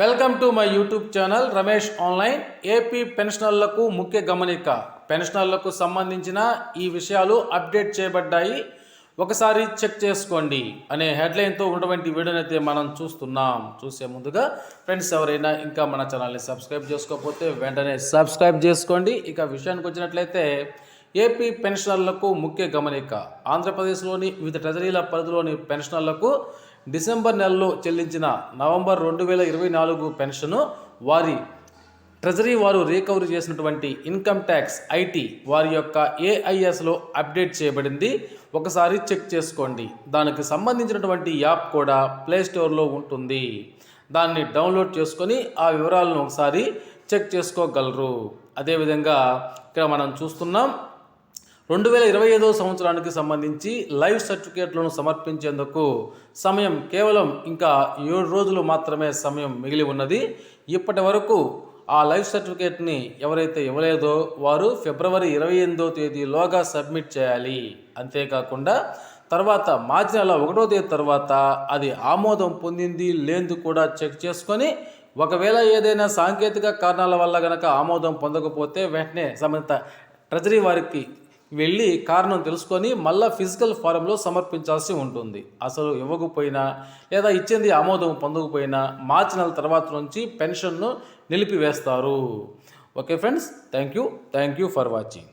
Welcome to my YouTube channel Ramesh online AP పెన్షనర్లకు ముఖ్య గమనిక. పెన్షనర్లకు సంబంధించిన ఈ విషయాలు అప్డేట్ చేయబడ్డాయి. ఒకసారి చెక్ చేసుకోండి అనే హెడ్లైన్తో ఉన్నటువంటి వీడియోనైతే మనం చూస్తున్నాం. చూసే ముందుగా ఫ్రెండ్స్ ఎవరైనా ఇంకా మన ఛానల్ని సబ్స్క్రైబ్ చేసుకోకపోతే వెంటనే సబ్స్క్రైబ్ చేసుకోండి. ఇక విషయానికి వచ్చినట్లయితే ఏపీ పెన్షనర్లకు ముఖ్య గమనిక. ఆంధ్రప్రదేశ్లోని వివిధ ట్రెజరీల పరిధిలోని పెన్షనర్లకు డిసెంబర్ నెలలో చెల్లించిన నవంబర్ రెండు వేల ఇరవై నాలుగు పెన్షను వారి ట్రెజరీ వారు రికవరీ చేసినటువంటి ఇన్కమ్ ట్యాక్స్ ఐటీ వారి యొక్క ఏఐఎస్లో అప్డేట్ చేయబడింది. ఒకసారి చెక్ చేసుకోండి. దానికి సంబంధించినటువంటి యాప్ కూడా ప్లే స్టోర్లో ఉంటుంది. దాన్ని డౌన్లోడ్ చేసుకొని ఆ వివరాలను ఒకసారి చెక్ చేసుకోగలరు. అదేవిధంగా ఇక్కడ మనం చూస్తున్నాం రెండు వేల ఇరవై ఐదవ సంవత్సరానికి సంబంధించి లైవ్ సర్టిఫికేట్లను సమర్పించేందుకు సమయం కేవలం ఇంకా ఏడు రోజులు మాత్రమే సమయం మిగిలి ఉన్నది. ఇప్పటి వరకు ఆ లైఫ్ సర్టిఫికేట్ని ఎవరైతే ఇవ్వలేదో వారు ఫిబ్రవరి ఇరవై ఎనిమిదో తేదీలోగా సబ్మిట్ చేయాలి. అంతేకాకుండా తర్వాత మార్చి నెల ఒకటో తేదీ తర్వాత అది ఆమోదం పొందింది లేదు కూడా చెక్ చేసుకొని ఒకవేళ ఏదైనా సాంకేతిక కారణాల వల్ల గనక ఆమోదం పొందకపోతే వెంటనే సంబంధిత ట్రెజరీ వారికి వెళ్ళి కారణం తెలుసుకొని మళ్ళా ఫిజికల్ ఫారంలో సమర్పించాల్సి ఉంటుంది. అసలు ఇవ్వకపోయినా లేదా ఇచ్చింది ఆమోదం పొందకపోయినా మార్చి నెల తర్వాత నుంచి పెన్షన్ను నిలిపివేస్తారు. Okay friends thank you thank you for watching.